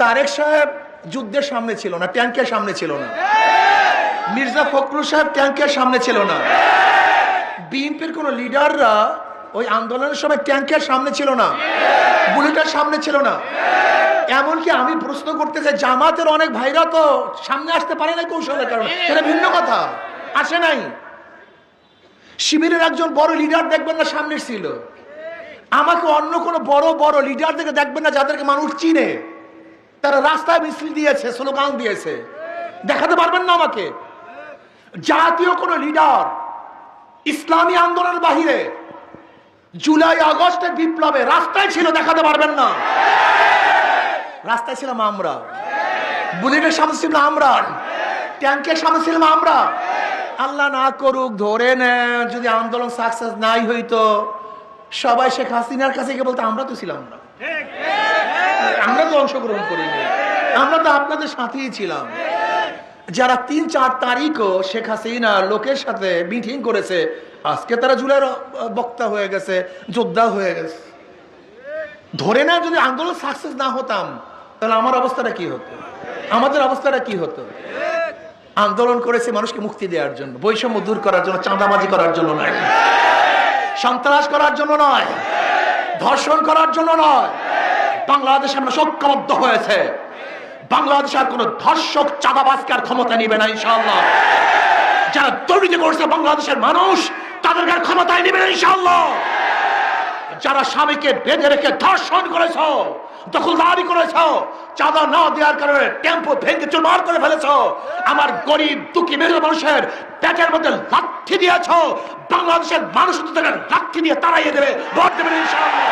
তারেক সাহেব যুদ্ধের সামনে ছিল না, ট্যাঙ্কের সামনে ছিল না। মির্জা ফখরুল সাহেব ট্যাঙ্কের সামনে ছিল না। বিএনপির কোন লিডাররা ওই আন্দোলনের সময় ট্যাঙ্কের সামনে ছিল না, বুলেটের সামনে ছিল না। এমনকি আমি প্রশ্ন করতে চাই, জামাতের অনেক ভাইরা তো সামনে আসতে পারে না কৌশলের কারণে। সেটা ভিন্ন কথা, আসে নাই। শিবিরের একজন বড় লিডার দেখবেন না সামনে ছিল আমাকে অন্য কোনো বড় বড় লিডার থেকে দেখবেন না যাদেরকে মানুষ চিনে। তারা রাস্তায় মিছিল দিয়েছে, স্লোগান দিয়েছে। দেখাতে পারবেন না আমাকে? জাতীয় কোনো লিডার ইসলামী আন্দোলনের বাহিরে জুলাই আগস্টের বিপ্লবে রাস্তায় ছিল, দেখাতে পারবেন না। রাস্তায় ছিলাম আমরা। বুলেটের সামনে ছিলাম আমরা। ট্যাঙ্কের সামনে ছিলাম আমরা। আল্লাহ না করুক, ধরে নেন, যদি আন্দোলন সাকসেস নাই হইতো, সবাই শেখ হাসিনার কাছে গিয়ে বলতো, আমরা তো ছিলাম না। তো অংশগ্রহণ করিনি। আমরা তো আপনাদের সাথেই ছিলাম। যারা তিন চার তারিখও শেখ হাসিনা লোকের সাথে মিটিং করেছে, আজকে তারা জুলাইয়ের বক্তা হয়ে গেছে, যোদ্ধা হয়ে গেছে। ধরে না যদি আন্দোলন সাকসেস না হতাম, তাহলে আমার অবস্থাটা কি হতো? আমাদের অবস্থাটা কি হতো? আন্দোলন করেছে মানুষকে মুক্তি দেওয়ার জন্য, বৈষম্য দূর করার জন্য, চাঁদাবাজি করার জন্য নয়। সন্ত্রাস করার জন্য নয়। ধর্ষণ করার জন্য নয়। বাংলাদেশ আমরা সক্ষমবদ্ধ হয়েছে। বাংলাদেশ আর কোন ধর্ষক, চাঁদাবাজকে আর ক্ষমতা নিবে না, ইনশাআল্লাহ। যারা দুর্নীতি করছে বাংলাদেশের মানুষ তাদেরকে আর ক্ষমতায় নিবে না, ইনশাআল্লাহ। যারা স্বামীকে বেঁধে রেখে ধর্ষণ করেছ, দখলদারি করেছ, চাঁদা না দেওয়ার কারণে টেম্পো ভেঙে চুরমার করে ফেলেছ, আমার গরিব, দুঃখী মেরু মানুষের পেটের মধ্যে লাঠি দিয়েছ, বাংলাদেশের মানুষ তাদের লাঠি দিয়ে তাড়াইয়ে দেবে, ভোট দেবেন ইনশাআল্লাহ।